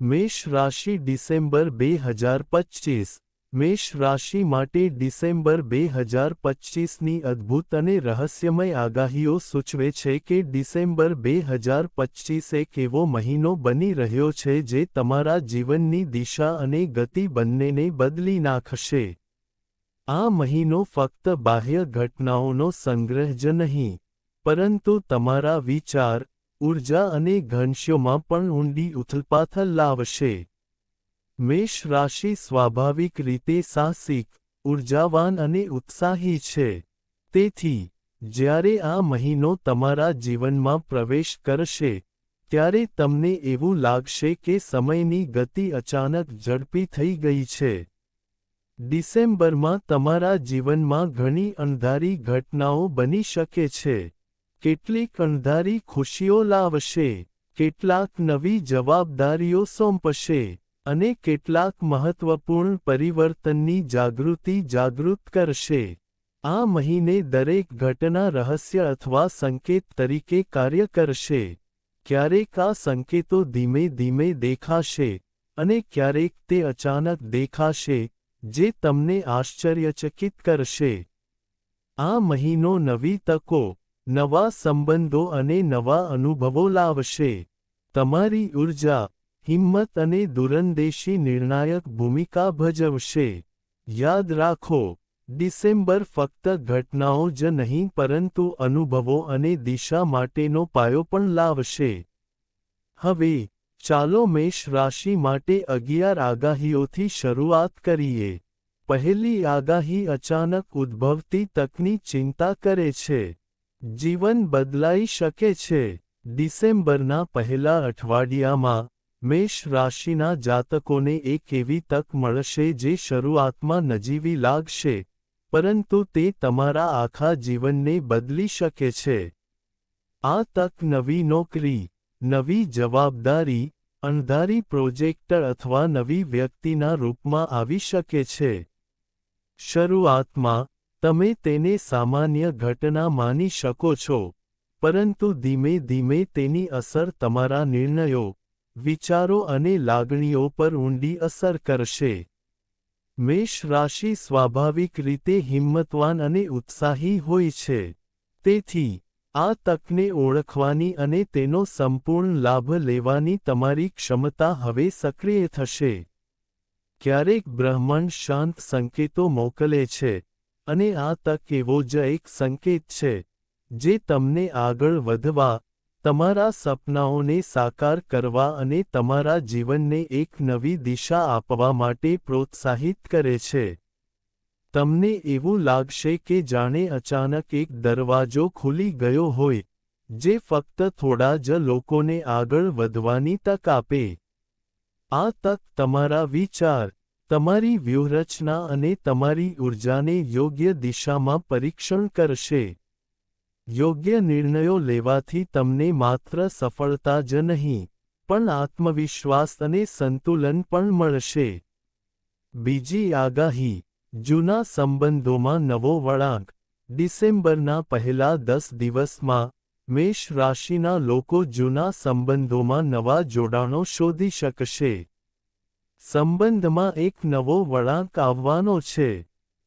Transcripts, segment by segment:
મેષ રાશિ ડિસેમ્બર બે હજાર પચીસ મેષ રાશિ માટે ડિસેમ્બર બે હજાર પચીસની અદ્ભુત અને રહસ્યમય આગાહીઓ સૂચવે છે કે ડિસેમ્બર બે હજાર પચીસ એક એવો મહિનો બની રહ્યો છે જે તમારા જીવનની દિશા અને ગતિ બંનેને બદલી નાખશે આ મહિનો ફક્ત બાહ્ય ઘટનાઓનો સંગ્રહ જ નહીં પરંતુ તમારા વિચાર ઊર્જા અને ઘનશ્યોમાં પણ ઊંડી ઉથલપાથલ લાવશે. મેષ રાશિ સ્વાભાવિક રીતે સાહસિક, ઉર્જાવાન અને ઉત્સાહી છે. તેથી, જ્યારે આ મહિનો તમારા જીવનમાં પ્રવેશ કરશે, ત્યારે તમને એવું લાગશે કે સમયની ગતિ અચાનક ઝડપી થઈ ગઈ છે. ડિસેમ્બરમાં તમારા જીવનમાં ઘણી અંધારી ઘટનાઓ બની શકે છે. કેટલીક અણધારી ખુશીઓ લાવશે, કેટલાક નવી જવાબદારીઓ સોંપશે અને કેટલાક મહત્વપૂર્ણ પરિવર્તનની જાગૃતિ જાગૃત કરશે. આ મહિને દરેક ઘટના રહસ્ય અથવા સંકેત તરીકે કાર્ય કરશે. ક્યારેક આ સંકેતો ધીમે ધીમે દેખાશે અને ક્યારેક તે અચાનક દેખાશે, જે તમને આશ્ચર્યચકિત કરશે. આ મહિનો નવી તકો નવા સંબંધો અને નવા અનુભવો લાવશે. તમારી ઊર્જા હિંમત અને દુરંદેશી નિર્ણાયક ભૂમિકા ભજવશે. યાદ રાખો, ડિસેમ્બર ફક્ત ઘટનાઓ જ નહીં પરંતુ અનુભવો અને દિશા માટેનો પાયો પણ લાવશે. હવે, ચાલો મેષ રાશિ માટે અગિયાર આગાહીઓથી શરૂઆત કરીએ. પહેલી આગાહી અચાનક ઉદ્ભવતી તકની ચિંતા કરે છે. જીવન બદલાઈ શકે છે. ડિસેમ્બરના પહેલા અઠવાડિયામાં મેષ રાશિના જાતકોને એક એવી તક મળશે જે શરૂઆતમાં નજીવી લાગશે, પરંતુ તે તમારા આખા જીવનને બદલી શકે છે. આ તક નવી નોકરી, નવી જવાબદારી, અણધારી પ્રોજેક્ટર અથવા નવી વ્યક્તિના રૂપમાં આવી શકે છે. શરૂઆતમાં તમે તેને સામાન્ય ઘટના માની શકો છો, પરંતુ ધીમે ધીમે તેની અસર તમારા નિર્ણયો, વિચારો અને લાગણીઓ પર ઊંડી અસર કરશે. મેષ રાશિ સ્વાભાવિક રીતે હિંમતવાન અને ઉત્સાહી હોય છે, તેથી આ તકને ઓળખવાની અને તેનો સંપૂર્ણ લાભ લેવાની તમારી ક્ષમતા હવે સક્રિય થશે. ક્યારેક બ્રહ્માંડ શાંત સંકેતો મોકલે છે અને આ તક એવો જ એક સંકેત છે, જે તમને આગળ વધવા, તમારા સપનાઓને સાકાર કરવા અને તમારા જીવનને એક નવી દિશા આપવા માટે પ્રોત્સાહિત કરે છે. તમને એવું લાગશે કે જાણે અચાનક એક દરવાજો ખુલી ગયો હોય, જે ફક્ત થોડા જ લોકોને આગળ વધવાની તક આપે. આ તક તમારા વિચાર તમારી વ્યૂહરચના અને તમારી ઊર્જાને યોગ્ય દિશામાં પરીક્ષણ કરશે. યોગ્ય નિર્ણયો લેવાથી તમને માત્ર સફળતા જ નહીં, પણ આત્મવિશ્વાસ અને સંતુલન પણ મળશે. બીજી આગાહી, જૂના સંબંધોમાં નવો વળાંક. ડિસેમ્બરના પહેલા દસ દિવસમાં મેષ રાશિના લોકો જૂના સંબંધોમાં નવા જોડાણો શોધી શકશે. સંબંધમાં એક નવો વળાંક આવવાનો છે.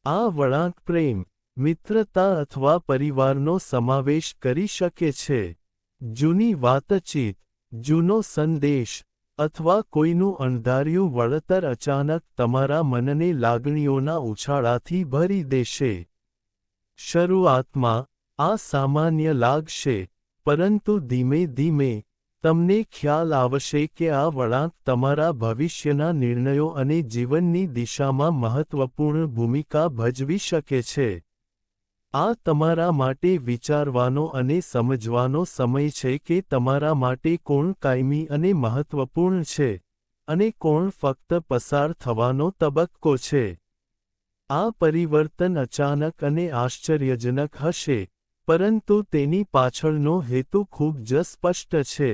આ વળાંક પ્રેમ, મિત્રતા અથવા પરિવારનો સમાવેશ કરી શકે છે. જૂની વાતચીત, જૂનો સંદેશ અથવા કોઈનું અણધાર્યું વળતર અચાનક તમારા મનને લાગણીઓના ઉછાળાથી ભરી દેશે. શરૂઆતમાં આ સામાન્ય લાગશે, પરંતુ ધીમે ધીમે તમને ખ્યાલ આવશે કે આ વળાંક તમારા ભવિષ્યના નિર્ણયો અને જીવનની દિશામાં મહત્વપૂર્ણ ભૂમિકા ભજવી શકે છે. આ તમારા માટે વિચારવાનો અને સમજવાનો સમય છે કે તમારા માટે કોણ કાયમી અને મહત્વપૂર્ણ છે અને કોણ ફક્ત પસાર થવાનો તબક્કો છે. આ પરિવર્તન અચાનક અને આશ્ચર્યજનક હશે, પરંતુ તેની પાછળનો હેતુ ખૂબ જ સ્પષ્ટ છે.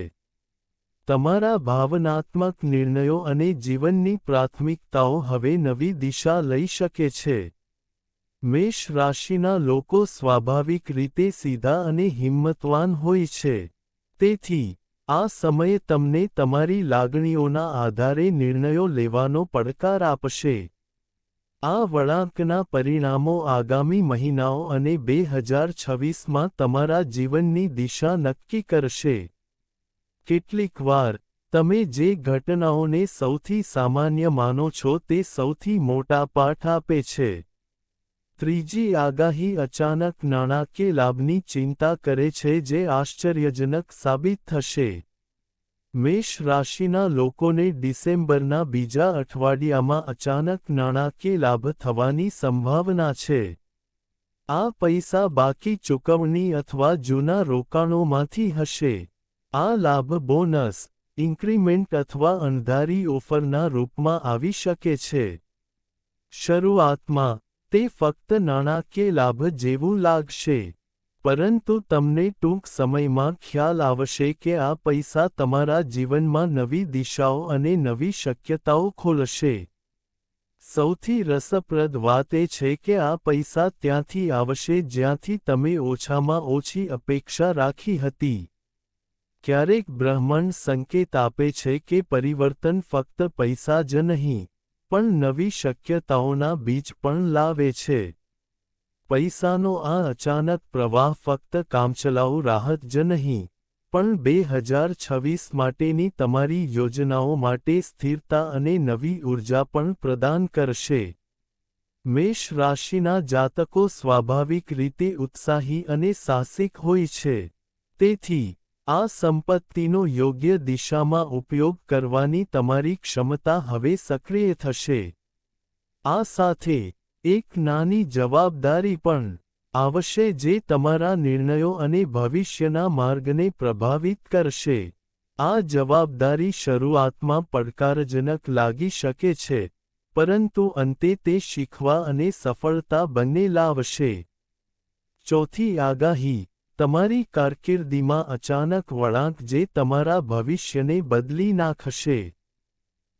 તમારા ભાવનાત્મક નિર્ણયો અને જીવનની પ્રાથમિકતાઓ હવે નવી દિશા લઈ શકે છે. મેષ રાશિના લોકો સ્વાભાવિક રીતે સીધા અને હિંમતવાન હોય છે. તેથી, આ સમયે તમને તમારી લાગણીઓના આધારે નિર્ણયો લેવાનો પડકાર આપશે. આ વળાંકના પરિણામો આગામી મહિનાઓ અને બે હજાર છવ્વીસમાં તમારા જીવનની દિશા નક્કી કરશે. કેટલીકવાર, તમે જે ઘટનાઓને સૌથી સામાન્ય માનો છો તે સૌથી મોટા પાઠ આપે છે. ત્રીજી આગાહી અચાનક નાણાકીય લાભની ચિંતા કરે છે જે આશ્ચર્યજનક સાબિત થશે. મેષ રાશિના લોકોને ડિસેમ્બરના બીજા અઠવાડિયામાં અચાનક નાણાકીય લાભ થવાની સંભાવના છે. આ પૈસા બાકી ચૂકવણી અથવા જૂના રોકાણોમાંથી હશે. આ લાભ બોનસ ઇન્ક્રીમેન્ટ અથવા અણધારી ઓફરના રૂપમાં આવી શકે છે. શરૂઆતમાં, તે ફક્ત નાણાકીય લાભ જેવું લાગશે, પરંતુ તમને ટૂંક સમયમાં ખ્યાલ આવશે કે આ પૈસા તમારા જીવનમાં નવી દિશાઓ અને નવી શક્યતાઓ ખોલશે. સૌથી રસપ્રદ વાત એ છે કે આ પૈસા ત્યાંથી આવશે જ્યાંથી તમે ઓછામાં ઓછી અપેક્ષા રાખી હતી. ક્યારેક બ્રહ્માંડ સંકેત આપે છે કે પરિવર્તન ફક્ત પૈસા જ નહીં, પણ નવી શક્યતાઓના બીજ પણ લાવે છે. પૈસાનો આ અચાનક પ્રવાહ ફક્ત કામચલાઉ રાહત જ નહીં, પણ બે હજાર છવ્વીસ માટેની તમારી યોજનાઓ માટે સ્થિરતા અને નવી ઊર્જા પણ પ્રદાન કરશે. મેષ રાશિના જાતકો સ્વાભાવિક રીતે ઉત્સાહી અને સાહસિક હોય છે. તેથી આ સંપત્તિનો યોગ્ય દિશામાં ઉપયોગ કરવાની તમારી ક્ષમતા હવે સક્રિય થશે. આ સાથે, એક નાની જવાબદારી પણ આવશે જે તમારા નિર્ણયો અને ભવિષ્યના માર્ગને પ્રભાવિત કરશે. આ જવાબદારી શરૂઆતમાં પડકારજનક લાગી શકે છે, પરંતુ અંતે તે શીખવા અને સફળતા બંને લાવશે. ચોથી આગાહી તમારી કારકિર્દીમાં અચાનક વળાંક જે તમારા ભવિષ્યને બદલી નાખશે.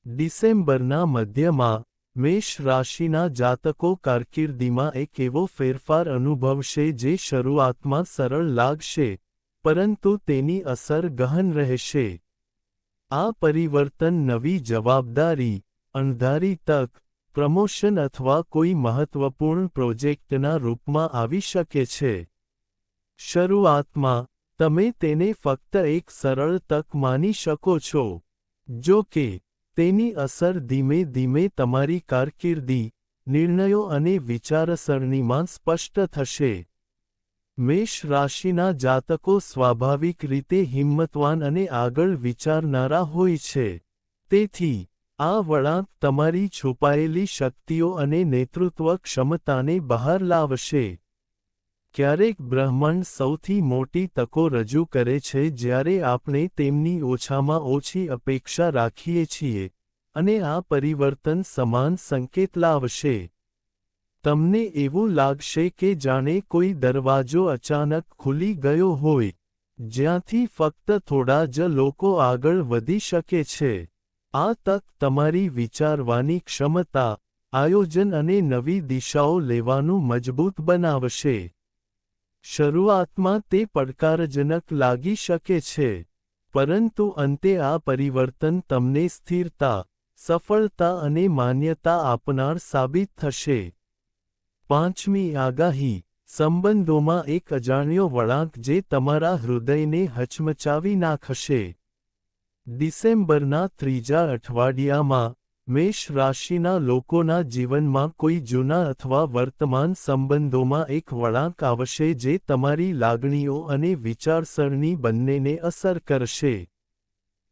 ડિસેમ્બરના મધ્યમાં, મેષ રાશિના જાતકો કારકિર્દીમાં એક એવો ફેરફાર અનુભવશે જે શરૂઆતમાં સરળ લાગશે, પરંતુ તેની અસર ગહન રહેશે. આ પરિવર્તન નવી જવાબદારી, અણધારી તક, પ્રમોશન અથવા કોઈ મહત્વપૂર્ણ પ્રોજેક્ટના રૂપમાં આવી શકે છે. શરૂઆતમાં, તમે તેને ફક્ત એક સરળ તક માની શકો છો, જો કે, તેની અસર ધીમે ધીમે તમારી કારકિર્દી, નિર્ણયો અને વિચારસરણીમાં સ્પષ્ટ થશે. મેષ રાશિના જાતકો સ્વાભાવિક રીતે હિંમતવાન અને આગળ વિચારનારા હોય છે. તેથી, આ વળાંક તમારી છુપાયેલી શક્તિઓ અને નેતૃત્વ ક્ષમતાને બહાર લાવશે. ક્યારેક બ્રહ્માંડ સૌથી મોટી તકો રજૂ કરે છે જ્યારે આપણે તેમની ઓછામાં ઓછી અપેક્ષા રાખીએ છીએ અને આ પરિવર્તન સમાન સંકેત લાવશે. તમને એવું લાગશે કે જાણે કોઈ દરવાજો અચાનક ખુલી ગયો હોય, જ્યાંથી ફક્ત થોડા જ લોકો આગળ વધી શકે છે. આ તક તમારી વિચારવાની ક્ષમતા, આયોજન અને નવી દિશાઓ લેવાનું મજબૂત બનાવશે. શરૂઆતમાં તે પડકારજનક લાગી શકે છે, પરંતુ અંતે આ પરિવર્તન તમને સ્થિરતા, સફળતા અને માન્યતા આપનાર સાબિત થશે. પાંચમી આગાહી, સંબંધોમાં એક અજાણ્યો વળાંક જે તમારા હૃદયને હચમચાવી નાખશે. ડિસેમ્બરના ત્રીજા અઠવાડિયામાં મેષ રાશિના લોકોના જીવનમાં કોઈ જૂના અથવા વર્તમાન સંબંધોમાં એક વળાંક આવશે જે તમારી લાગણીઓ અને વિચારસરણી બંનેને અસર કરશે.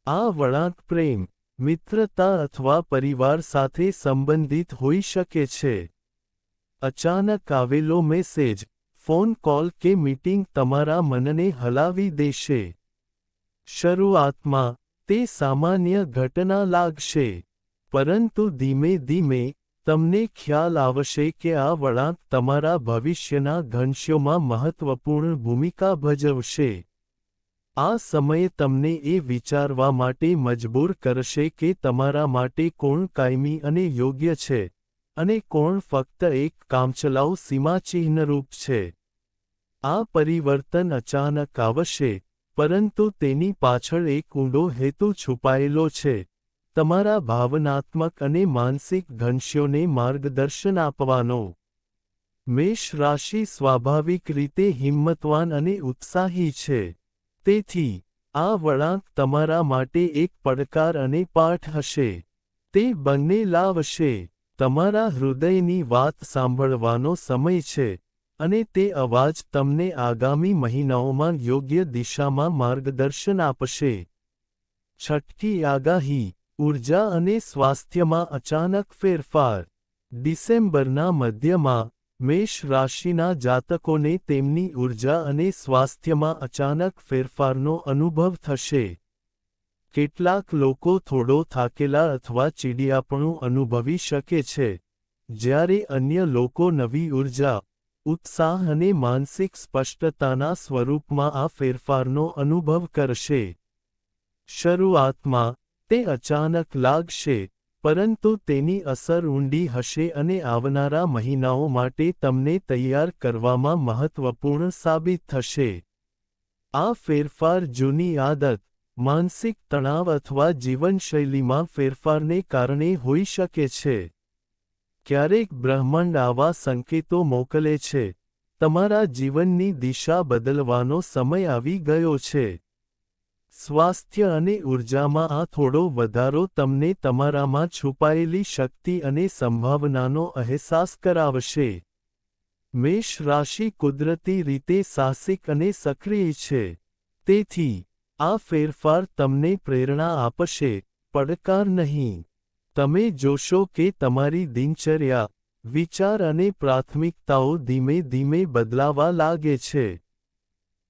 આ વળાંક પ્રેમ, મિત્રતા અથવા પરિવાર સાથે સંબંધિત હોઈ શકે છે. અચાનક આવેલો મેસેજ, ફોન કોલ કે મીટિંગ તમારા મનને હલાવી દેશે. શરૂઆતમાં, તે સામાન્ય ઘટના લાગશે. પરંતુ ધીમે ધીમે તમને ખ્યાલ આવશે કે આ વળાંક તમારા ભવિષ્યના ઘનશ્યોમાં મહત્વપૂર્ણ ભૂમિકા ભજવશે. આ સમયે તમને એ વિચારવા માટે મજબૂર કરશે કે તમારા માટે કોણ કાયમી અને યોગ્ય છે અને કોણ ફક્ત એક કામચલાઉ સીમાચિહ્નરૂપ છે. આ પરિવર્તન અચાનક આવશે, પરંતુ તેની પાછળ એક ઊંડો હેતુ છુપાયેલો છે. તમારા ભાવનાત્મક અને માનસિક ઘનશ્યોને માર્ગદર્શન આપવાનો. મેષ રાશિ સ્વાભાવિક રીતે હિંમતવાન અને ઉત્સાહી છે. તેથી, આ વળાંક તમારા માટે એક પડકાર અને પાઠ હશે. તે બંને લાવશે. તમારા હૃદયની વાત સાંભળવાનો સમય છે અને તે અવાજ તમને આગામી મહિનાઓમાં યોગ્ય દિશામાં માર્ગદર્શન આપશે. છઠ્ઠી આગાહી ઊર્જા અને સ્વાસ્થ્યમાં અચાનક ફેરફાર. ડિસેમ્બરના મધ્યમાં, મેષ રાશિના જાતકોને તેમની ઊર્જા અને સ્વાસ્થ્યમાં અચાનક ફેરફારનો અનુભવ થશે. કેટલાક લોકો થોડો થાકેલા અથવા ચીડિયાપણું અનુભવી શકે છે. જ્યારે અન્ય લોકો નવી ઊર્જા ઉત્સાહ અને માનસિક સ્પષ્ટતાના સ્વરૂપમાં આ ફેરફારનો અનુભવ કરશે. શરૂઆતમાં તે અચાનક લાગશે, પરંતુ તેની અસર ઊંડી હશે અને આવનારા મહિનાઓ માટે તમને તૈયાર કરવામાં મહત્વપૂર્ણ સાબિત થશે. આ ફેરફાર જૂની આદત, માનસિક તણાવ અથવા જીવનશૈલીમાં ફેરફારને કારણે હોઈ શકે છે. ક્યારેક બ્રહ્માંડ આવા સંકેતો મોકલે છે, તમારા જીવનની દિશા બદલવાનો સમય આવી ગયો છે. સ્વાસ્થ્ય અને ઊર્જામાં આ થોડો વધારો તમને તમારામાં છુપાયેલી શક્તિ અને સંભાવનાનો અહેસાસ કરાવશે. મેષ રાશિ કુદરતી રીતે સાહસિક અને સક્રિય છે. તેથી, આ ફેરફાર તમને પ્રેરણા આપશે. પડકાર નહીં. તમે જોશો કે તમારી દિનચર્યા, વિચાર અને પ્રાથમિકતાઓ ધીમે ધીમે બદલાવા લાગે છે.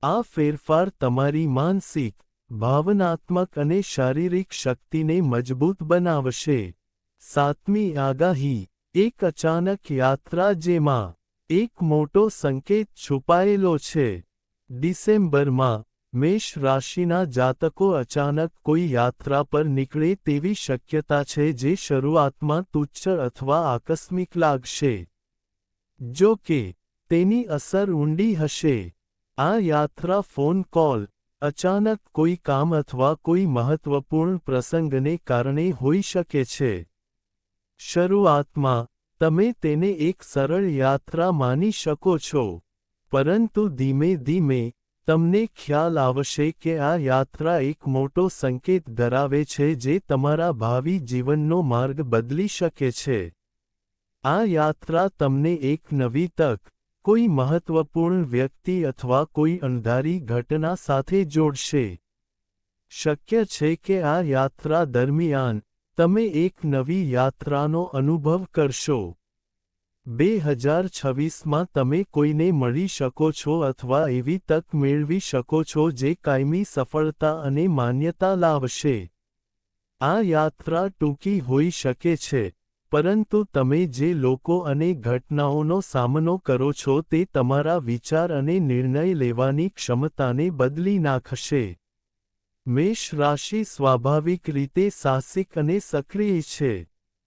આ ફેરફાર તમારી માનસિક ભાવનાત્મક અને શારીરિક શક્તિને મજબૂત બનાવશે. સાતમી આગાહી, એક અચાનક યાત્રા જેમાં એક મોટો સંકેત છુપાયેલો છે. ડિસેમ્બરમાં, મેષ રાશિના જાતકો અચાનક કોઈ યાત્રા પર નીકળે તેવી શક્યતા છે જે શરૂઆતમાં તુચ્છ અથવા આકસ્મિક લાગશે. જો કે, તેની અસર ઊંડી હશે. આ યાત્રા ફોન કોલ અચાનક કોઈ કામ અથવા કોઈ મહત્વપૂર્ણ પ્રસંગને કારણે હોઈ શકે છે. શરૂઆતમાં, તમે તેને એક સરળ યાત્રા માની શકો છો, પરંતુ ધીમે ધીમે, તમને ખ્યાલ આવશે કે આ યાત્રા એક મોટો સંકેત ધરાવે છે જે તમારા ભાવિ જીવનનો માર્ગ બદલી શકે છે. આ યાત્રા તમને એક નવી તક કોઈ મહત્વપૂર્ણ વ્યક્તિ અથવા કોઈ અણધારી ઘટના સાથે જોડશે. શક્ય છે કે આ યાત્રા દરમિયાન તમે એક નવી યાત્રાનો અનુભવ કરશો. બે હજાર છવ્વીસમાં તમે કોઈને મળી શકો છો અથવા એવી તક મેળવી શકો છો જે કાયમી સફળતા અને માન્યતા લાવશે. આ યાત્રા ટૂંકી હોઈ શકે છે. પરંતુ તમે જે લોકો અને ઘટનાઓનો સામનો કરો છો તે તમારા વિચાર અને નિર્ણય લેવાની ક્ષમતાને બદલી નાખશે. મેષ રાશિ સ્વાભાવિક રીતે સાહસિક અને સક્રિય છે.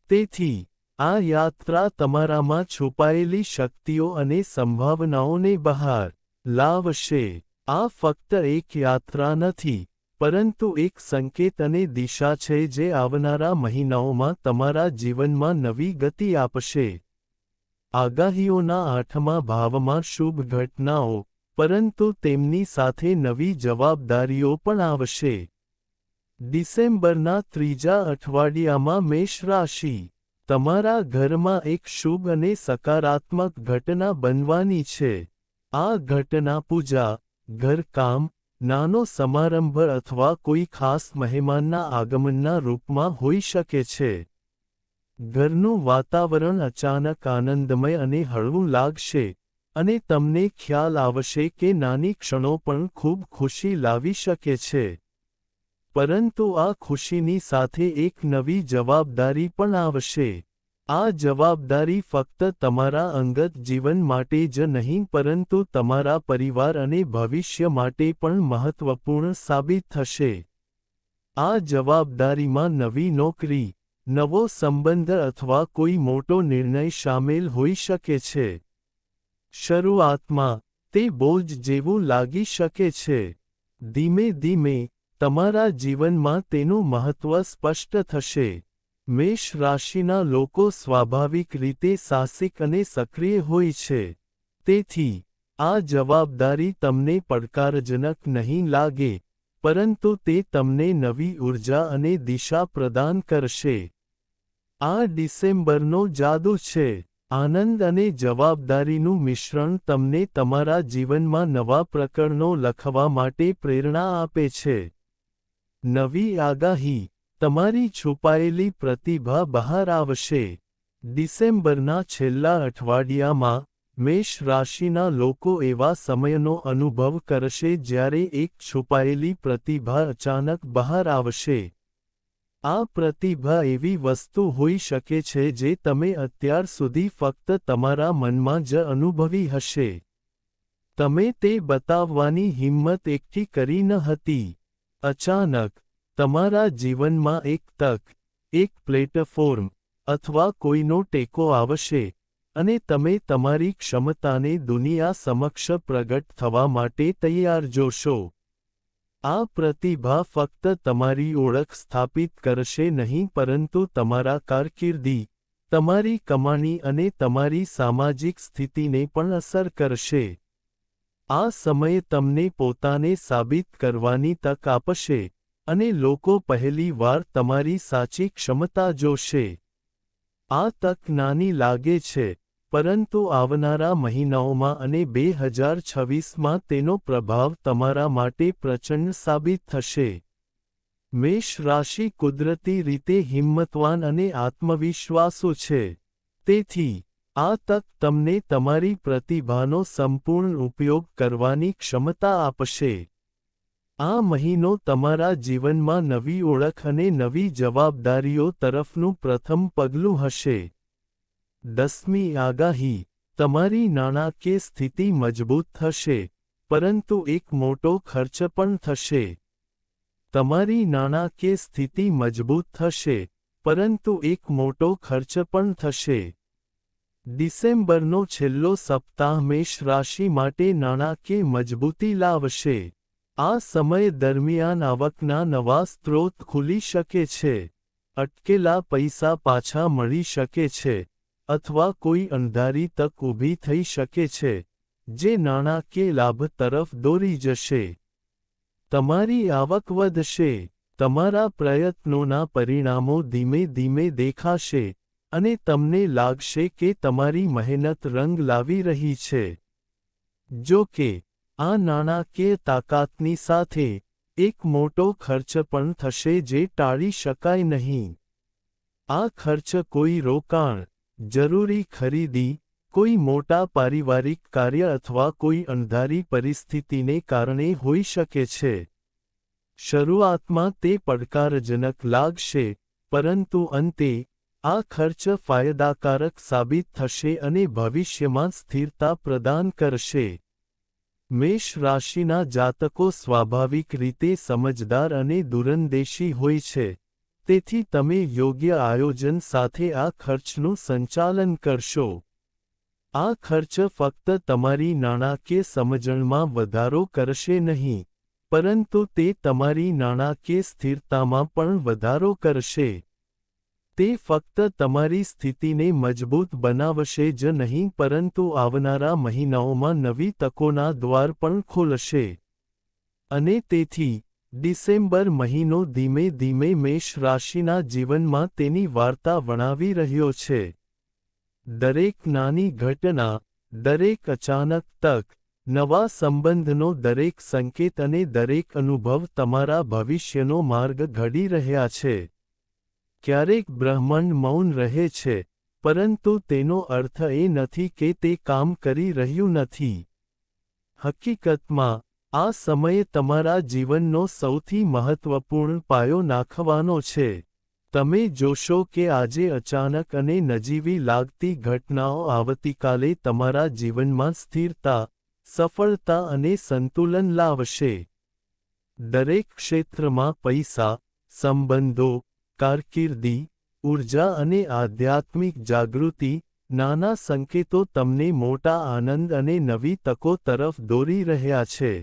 તેથી, આ યાત્રા તમારામાં છુપાયેલી શક્તિઓ અને સંભાવનાઓને બહાર લાવશે. આ ફક્ત એક યાત્રા નથી પરંતુ એક સંકેત અને દિશા છે જે આવનારા મહિનાઓમાં તમારા જીવનમાં નવી ગતિ આપશે. આગાહીઓના આઠમા ભાવમાં શુભ ઘટનાઓ, પરંતુ તેમની સાથે નવી જવાબદારીઓ પણ આવશે. ડિસેમ્બરના ત્રીજા અઠવાડિયામાં મેષ રાશિ, તમારા ઘરમાં એક શુભ અને સકારાત્મક ઘટના બનવાની છે. આ ઘટના પૂજા, ઘરકામ નાનો સમારંભ અથવા કોઈ ખાસ મહેમાનના આગમનના રૂપમાં હોઈ શકે છે. ઘરનું વાતાવરણ અચાનક આનંદમય અને હળવું લાગશે અને તમને ખ્યાલ આવશે કે નાની ક્ષણો પણ ખૂબ ખુશી લાવી શકે છે. પરંતુ આ ખુશીની સાથે એક નવી જવાબદારી પણ આવશે. આ જવાબદારી ફક્ત તમારા અંગત જીવન માટે જ નહીં, પરંતુ તમારા પરિવાર અને ભવિષ્ય માટે પણ મહત્વપૂર્ણ સાબિત થશે. આ જવાબદારીમાં નવી નોકરી, નવો સંબંધ અથવા કોઈ મોટો નિર્ણય શામેલ હોઈ શકે છે. શરૂઆતમાં, તે બોજ જેવું લાગી શકે છે. ધીમે ધીમે, તમારા જીવનમાં તેનું મહત્વ સ્પષ્ટ થશે. મેષ રાશિના લોકો સ્વાભાવિક રીતે સાહસિક અને સક્રિય હોય છે. તેથી, આ જવાબદારી તમને પડકારજનક નહીં લાગે, પરંતુ તે તમને નવી ઊર્જા અને દિશા પ્રદાન કરશે. આ ડિસેમ્બરનો જાદુ છે. આનંદ અને જવાબદારીનું મિશ્રણ તમને તમારા જીવનમાં નવા પ્રકરણો લખવા માટે પ્રેરણા આપે છે. નવી આગાહી તમારી છુપાયેલી પ્રતિભા બહાર આવશે. ડિસેમ્બરના છેલ્લા અઠવાડિયામાં મેષ રાશિના લોકો એવા સમયનો અનુભવ કરશે જ્યારે એક છુપાયેલી પ્રતિભા અચાનક બહાર આવશે. આ પ્રતિભા એવી વસ્તુ હોઈ શકે છે જે તમે અત્યાર સુધી ફક્ત તમારા મનમાં જ અનુભવી હશે. તમે તે બતાવવાની હિંમત એકઠી કરી ન હતી. અચાનક તમારા જીવનમાં એક તક, એક પ્લેટફોર્મ અથવા કોઈનો ટેકો આવશે અને તમે તમારી ક્ષમતાને દુનિયા સમક્ષ પ્રગટ થવા માટે તૈયાર જોશો. આ પ્રતિભા ફક્ત તમારી ઓળખ સ્થાપિત કરશે નહીં પરંતુ તમારા કારકિર્દી, તમારી કમાણી અને તમારી સામાજિક સ્થિતિને પણ અસર કરશે. આ સમયે તમને પોતાને સાબિત કરવાની તક આપશે. અને લોકો પહેલી વાર તમારી સાચી ક્ષમતા જોશે. આ તક નાની લાગે છે, પરંતુ આવનારા મહિનાઓમાં અને બે હજાર છવ્વીસમાં તેનો પ્રભાવ તમારા માટે પ્રચંડ સાબિત થશે. મેષ રાશિ કુદરતી રીતે હિંમતવાન અને આત્મવિશ્વાસુ છે. તેથી, આ તક તમને તમારી પ્રતિભાનો સંપૂર્ણ ઉપયોગ કરવાની ક્ષમતા આપશે. આ મહિનો તમારા જીવનમાં નવી ઓળખ અને નવી જવાબદારીઓ તરફનું પ્રથમ પગલું હશે. દસમી આગાહી, તમારી નાણાકીય સ્થિતિ મજબૂત થશે, પરંતુ એક મોટો ખર્ચ પણ થશે. તમારી નાણાકીય સ્થિતિ મજબૂત થશે, પરંતુ એક મોટો ખર્ચ પણ થશે. ડિસેમ્બરનો છેલ્લો સપ્તાહ મેષ રાશિ માટે નાણાકીય મજબૂતી લાવશે. આ સમય દરમિયાન આવકના નવા સ્ત્રોત ખુલી શકે છે, અટકેલા પૈસા પાછા મળી શકે છે, અથવા કોઈ અણધારી તક ઊભી થઈ શકે છે, જે નાણાકીય લાભ તરફ દોરી જશે. તમારી આવક વધશે, તમારા પ્રયત્નોના પરિણામો ધીમે ધીમે દેખાશે, અને તમને લાગશે કે તમારી મહેનત રંગ લાવી રહી છે. જો કે આ નાણાકીય તાકાતની સાથે એક મોટો ખર્ચ પણ થશે જે ટાળી શકાય નહીં. આ ખર્ચ કોઈ રોકાણ, જરૂરી ખરીદી, કોઈ મોટા પારિવારિક કાર્ય અથવા કોઈ અણધારી પરિસ્થિતિને કારણે હોઈ શકે છે. શરૂઆતમાં તે પડકારજનક લાગશે, પરંતુ અંતે આ ખર્ચ ફાયદાકારક સાબિત થશે અને ભવિષ્યમાં સ્થિરતા પ્રદાન કરશે. મેષ રાશિના જાતકો સ્વાભાવિક રીતે સમજદાર અને દૂરંદેશી હોય છે. તેથી તમે યોગ્ય આયોજન સાથે આ ખર્ચનું સંચાલન કરશો. આ ખર્ચ ફક્ત તમારી નાણાકીય સમજણમાં વધારો કરશે નહીં, પરંતુ તે તમારી નાણાકીય સ્થિરતામાં પણ વધારો કરશે. તે ફક્ત તમારી સ્થિતિને મજબૂત બનાવશે જ નહીં, પરંતુ આવનારા મહિનાઓમાં નવી તકોના દ્વાર પણ ખોલશે. અને તેથી, ડિસેમ્બર મહિનો ધીમે ધીમે મેષ રાશિના જીવનમાં તેની વાર્તા વણાવી રહ્યો છે. દરેક નાની ઘટના, દરેક અચાનક તક, નવા સંબંધનો દરેક સંકેત અને દરેક અનુભવ તમારા ભવિષ્યનો માર્ગ ઘડી રહ્યા છે. ક્યારેક બ્રહ્માંડ મૌન રહે છે, પરંતુ તેનો અર્થ એ નથી કે તે કામ કરી રહ્યું નથી. હકીકતમાં, આ સમયે તમારા જીવનનો સૌથી મહત્વપૂર્ણ પાયો નાખવાનો છે. તમે જોશો કે આજે અચાનક અને નજીવી લાગતી ઘટનાઓ આવતીકાલે તમારા જીવનમાં સ્થિરતા, સફળતા અને સંતુલન લાવશે. દરેક ક્ષેત્રમાં પૈસા, સંબંધો કારકિર્દી ઊર્જા અને આધ્યાત્મિક જાગૃતિ, નાના સંકેતો તમને મોટા આનંદ અને નવી તકો તરફ દોરી રહ્યા છે.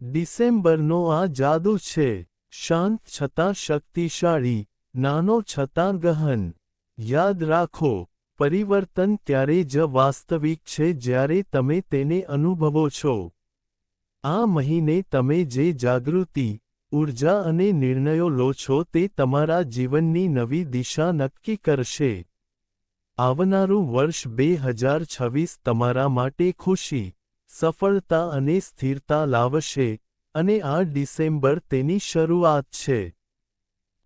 ડિસેમ્બરનો આ જાદુ છે. શાંત છતાં શક્તિશાળી, નાનો છતાં ગહન. યાદ રાખો, પરિવર્તન ત્યારે જ વાસ્તવિક છે જ્યારે તમે તેને અનુભવો છો. આ મહિને તમે જે જાગૃતિ ઊર્જા અને નિર્ણયો લો છો તે તમારા જીવનની નવી દિશા નક્કી કરશે. આવનારું વર્ષ બે હજાર છવ્વીસ તમારા માટે ખુશી, સફળતા અને સ્થિરતા લાવશે અને આ ડિસેમ્બર તેની શરૂઆત છે.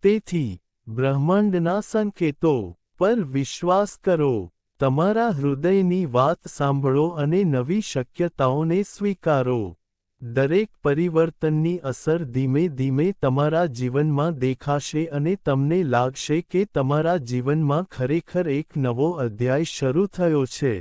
તેથી, બ્રહ્માંડના સંકેતો પર વિશ્વાસ કરો, તમારા હૃદયની વાત સાંભળો અને નવી શક્યતાઓને સ્વીકારો. દરેક પરિવર્તનની અસર ધીમે ધીમે તમારા જીવનમાં દેખાશે અને તમને લાગશે કે તમારા જીવનમાં ખરેખર એક નવો અધ્યાય શરૂ થયો છે.